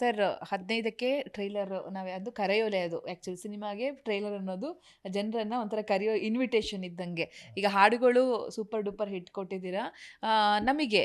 Sir ಹದಿನೈದಕ್ಕೆ trailer ನಾವು ಅದು ಕರೆಯೋಲೆ ಅದು. ಆ್ಯಕ್ಚುಲಿ ಸಿನಿಮಾಗೆ ಟ್ರೈಲರ್ ಅನ್ನೋದು ಜನರನ್ನು ಒಂಥರ ಕರೆಯೋ ಇನ್ವಿಟೇಷನ್ ಇದ್ದಂಗೆ. ಈಗ ಹಾಡುಗಳು ಸೂಪರ್ ಡೂಪರ್ ಹಿಟ್ ಕೊಟ್ಟಿದ್ದೀರಾ. ನಮಗೆ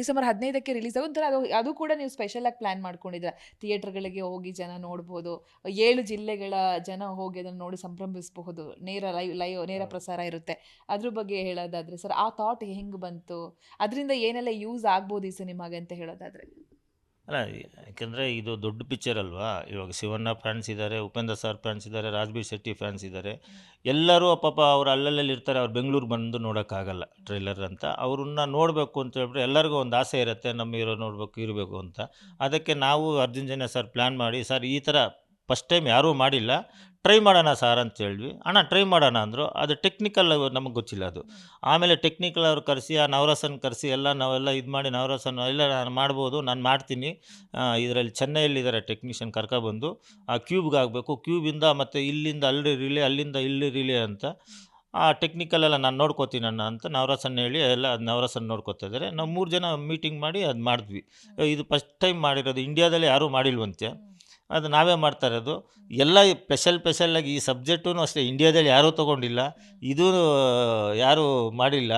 ಡಿಸೆಂಬರ್ ಹದಿನೈದಕ್ಕೆ ರಿಲೀಸ್ ಆಗೋ ಒಂಥರ ಅದು ಅದು ಕೂಡ ನೀವು ಸ್ಪೆಷಲಾಗಿ ಪ್ಲ್ಯಾನ್ ಮಾಡ್ಕೊಂಡಿದ್ದೀರಾ. ಥಿಯೇಟ್ರ್ಗಳಿಗೆ ಹೋಗಿ ಜನ ನೋಡ್ಬೋದು ಏಳು ಜಿಲ್ಲೆಗಳ ಜನ ಹೋಗಿ ಅದನ್ನು ನೋಡಿ ಸಂಭ್ರಮಿಸಬಹುದು. ನೇರ ಲೈವ್ ಲೈವ್ ನೇರ ಪ್ರಸಾರ ಇರುತ್ತೆ. ಅದ್ರ ಬಗ್ಗೆ ಹೇಳೋದಾದರೆ ಸರ್ ಆ ಥಾಟ್ ಹೆಂಗೆ ಬಂತು? ಅದರಿಂದ ಏನೆಲ್ಲ ಯೂಸ್ ಆಗ್ಬೋದು ಈ ಸಿನಿಮಾಗೆ ಅಂತ ಹೇಳೋದಾದ್ರೆ? ಅಲ್ಲ, ಯಾಕೆಂದರೆ ಇದು ದೊಡ್ಡ ಪಿಕ್ಚರ್ ಅಲ್ವಾ? ಇವಾಗ ಶಿವಣ್ಣ ಫ್ಯಾನ್ಸ್ ಇದ್ದಾರೆ ಉಪೇಂದ್ರ ಸರ್ ಫ್ಯಾನ್ಸ್ ಇದ್ದಾರೆ ರಾಜ್ಬೀರ್ ಶೆಟ್ಟಿ ಫ್ಯಾನ್ಸ್ ಇದ್ದಾರೆ ಎಲ್ಲರೂ ಪಾಪ ಅವ್ರು ಅಲ್ಲಲ್ಲಿ ಇರ್ತಾರೆ, ಅವ್ರು ಬೆಂಗಳೂರು ಬಂದು ನೋಡೋಕ್ಕಾಗಲ್ಲ ಟ್ರೈಲರ್ ಅಂತ. ಅವ್ರನ್ನ ನೋಡಬೇಕು ಅಂತ ಹೇಳ್ಬಿಟ್ಟು ಎಲ್ಲರಿಗೂ ಒಂದು ಆಸೆ ಇರುತ್ತೆ, ನಮ್ಮ ಹೀರೋ ನೋಡಬೇಕು, ಇರಬೇಕು ಅಂತ. ಅದಕ್ಕೆ ನಾವು ಅರ್ಜುನ್ ಜನ್ಯ ಸರ್ ಪ್ಲ್ಯಾನ್ ಮಾಡಿ ಸರ್ ಈ ಥರ ಫಸ್ಟ್ ಟೈಮ್ ಯಾರೂ ಮಾಡಿಲ್ಲ. ಟ್ರೈ ಮಾಡೋಣ ಸಾರ್ ಅಂತ ಹೇಳಿದ್ವಿ. ಅಣ್ಣ ಟ್ರೈ ಮಾಡೋಣ ಅಂದರು. ಅದು ಟೆಕ್ನಿಕಲ್ ನಮಗೆ ಗೊತ್ತಿಲ್ಲ ಅದು. ಆಮೇಲೆ ಟೆಕ್ನಿಕಲ್ ಅವ್ರು ಕರೆಸಿ, ಆ ನವರಸನ್ ಕರೆಸಿ, ಎಲ್ಲ ನಾವೆಲ್ಲ ಇದು ಮಾಡಿ ನವರಸನ್ ಎಲ್ಲ ನಾನು ಮಾಡ್ಬೋದು, ನಾನು ಮಾಡ್ತೀನಿ. ಇದರಲ್ಲಿ ಚೆನ್ನೈಯಲ್ಲಿದ್ದಾರೆ ಟೆಕ್ನಿಷಿಯನ್ ಕರ್ಕೊಬಂದು. ಆ ಕ್ಯೂಬ್ಗೆ ಆಗಬೇಕು ಕ್ಯೂಬಿಂದ ಮತ್ತು ಇಲ್ಲಿಂದ ಅಲ್ಲಿ ರಿಲೇ ಅಲ್ಲಿಂದ ಇಲ್ಲಿ ರಿಲೇ ಅಂತ. ಆ ಟೆಕ್ನಿಕಲ್ ಎಲ್ಲ ನಾನು ನೋಡ್ಕೋತೀನಿ ಅಣ್ಣ ಅಂತ ನವರಸನ್ ಹೇಳಿ, ಎಲ್ಲ ಅದು ನವರಸನ್ ನೋಡ್ಕೋತಾ ಇದ್ದಾರೆ ನಾವು ಮೂರು ಜನ ಮೀಟಿಂಗ್ ಮಾಡಿ ಅದು ಮಾಡಿದ್ವಿ. ಇದು ಫಸ್ಟ್ ಟೈಮ್ ಮಾಡಿರೋದು. ಇಂಡಿಯಾದಲ್ಲಿ ಯಾರೂ ಮಾಡಿಲ್ವಂತೆ. ಅದು ನಾವೇ ಮಾಡ್ತಾ ಇರೋದು. ಎಲ್ಲ ಸ್ಪೆಷಲ್ ಸ್ಪೆಷಲ್ಲಾಗಿ ಈ ಸಬ್ಜೆಕ್ಟೂ ಅಷ್ಟೇ ಇಂಡಿಯಾದಲ್ಲಿ ಯಾರೂ ತೊಗೊಂಡಿಲ್ಲ. ಇದು, ಯಾರೂ ಮಾಡಿಲ್ಲ.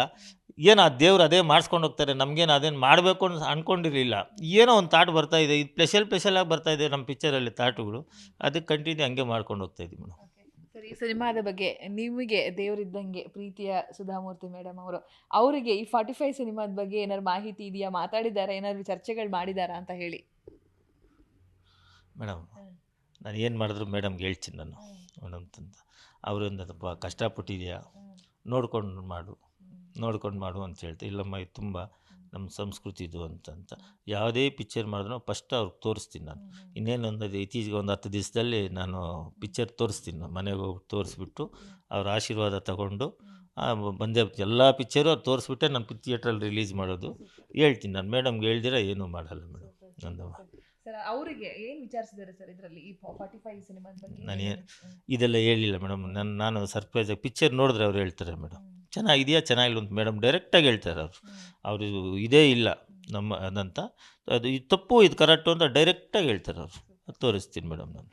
ಏನು ಆ ದೇವ್ರು ಅದೇ ಮಾಡಿಸ್ಕೊಂಡು ಹೋಗ್ತಾರೆ, ನಮಗೇನು ಅದೇನು ಮಾಡಬೇಕು ಅಂತ ಅಂದ್ಕೊಂಡಿರಲಿಲ್ಲ ಏನೋ ಒಂದು ತಾಟ್ ಇದೆ. ಇದು ಸ್ಪೆಷಲ್ ಸ್ಪೆಷಲಾಗಿ ಬರ್ತಾ ಇದೆ ನಮ್ಮ ಪಿಕ್ಚರಲ್ಲಿ ತಾಟುಗಳು ಅದಕ್ಕೆ ಕಂಟಿನ್ಯೂ ಹಂಗೆ ಮಾಡ್ಕೊಂಡು ಹೋಗ್ತಾ ಇದ್ದೀವಿ ಮೇಡಮ್ ಸರಿ ಸಿನಿಮಾದ ಬಗ್ಗೆ ನಿಮಗೆ ದೇವರಿದ್ದಂಗೆ ಪ್ರೀತಿಯ ಸುಧಾಮೂರ್ತಿ ಮೇಡಮ್ ಅವರು, ಅವರಿಗೆ ಈ ಫಾರ್ಟಿ ಫೈವ್ ಸಿನಿಮಾದ ಬಗ್ಗೆ ಏನಾದ್ರು ಮಾಹಿತಿ ಇದೆಯಾ? ಮಾತಾಡಿದ್ದಾರಾ ಏನಾದ್ರು ಚರ್ಚೆಗಳು ಮಾಡಿದಾರಾ ಅಂತ ಹೇಳಿ. ಮೇಡಮ್ ನಾನು ಏನು ಮಾಡಿದ್ರು ಮೇಡಮ್ಗೆ ಹೇಳ್ತೀನಿ ನಾನು. ಮೇಡಮ್ ಅಂತ ಅವರಿಂದ ತುಂಬ ಕಷ್ಟಪಟ್ಟಿದೆಯಾ? ನೋಡ್ಕೊಂಡು ಮಾಡು. ನೋಡ್ಕೊಂಡು ಮಾಡು ಅಂತ ಹೇಳ್ತೆ ಇಲ್ಲಮ್ಮ ಇದು ತುಂಬ ನಮ್ಮ ಸಂಸ್ಕೃತಿ ಇದು ಅಂತ ಅಂತ. ಯಾವುದೇ ಪಿಕ್ಚರ್ ಮಾಡಿದ್ರು ಫಸ್ಟ್ ಅವ್ರಿಗೆ ತೋರಿಸ್ತೀನಿ ನಾನು. ಇನ್ನೇನು ಒಂದು ಇತ್ತೀಚೆಗೆ ಒಂದು ಹತ್ತು ದಿವಸದಲ್ಲಿ ನಾನು ಪಿಕ್ಚರ್ ತೋರಿಸ್ತೀನಿ ನಾನು ಮನೆಗೆ ಹೋಗಿ ತೋರಿಸ್ಬಿಟ್ಟು ಅವ್ರ ಆಶೀರ್ವಾದ ತಗೊಂಡು ಬಂದೇ ಎಲ್ಲ ಪಿಕ್ಚರು ಅವ್ರು ತೋರಿಸ್ಬಿಟ್ಟೆ ನಾನು ಥಿಯೇಟ್ರಲ್ಲಿ ರಿಲೀಸ್ ಮಾಡೋದು. ಹೇಳ್ತೀನಿ ನಾನು. ಮೇಡಮ್ಗೆ ಹೇಳ್ದಿರ ಏನೂ ಮಾಡಲ್ಲ ಮೇಡಮ್. ನಂದು ಸರ್ ಅವರಿಗೆ ಏನು ವಿಚಾರಿಸಿದ್ದಾರೆ ಸರ್ ಇದರಲ್ಲಿ ಈ ಫಾರ್ಟಿ ಫೈವ್ ಸಿನಿಮಾದ ಬಗ್ಗೆ? ನಾನು ಇದೆಲ್ಲ ಹೇಳಿಲ್ಲ ಮೇಡಮ್ ನಾನು ನಾನು ಸರ್ಪ್ರೈಸಾಗಿ ಪಿಕ್ಚರ್ ನೋಡಿದ್ರೆ ಅವ್ರು ಹೇಳ್ತಾರೆ ಮೇಡಮ್ ಚೆನ್ನಾಗಿದೆಯಾ? ಚೆನ್ನಾಗಿಲ್ಲ ಅಂತ ಮೇಡಮ್ ಡೈರೆಕ್ಟಾಗಿ ಹೇಳ್ತಾರೆ ಅವರು. ಅವರು ಇದೇ ಇಲ್ಲ ನಮ್ಮ ಅದಂತ. ಅದು ಇದು ತಪ್ಪು ಇದು ಕರೆಕ್ಟು ಅಂತ ಡೈರೆಕ್ಟಾಗಿ ಹೇಳ್ತಾರೆ ಅವರು. ತೋರಿಸ್ತೀನಿ ಮೇಡಮ್ ನಾನು.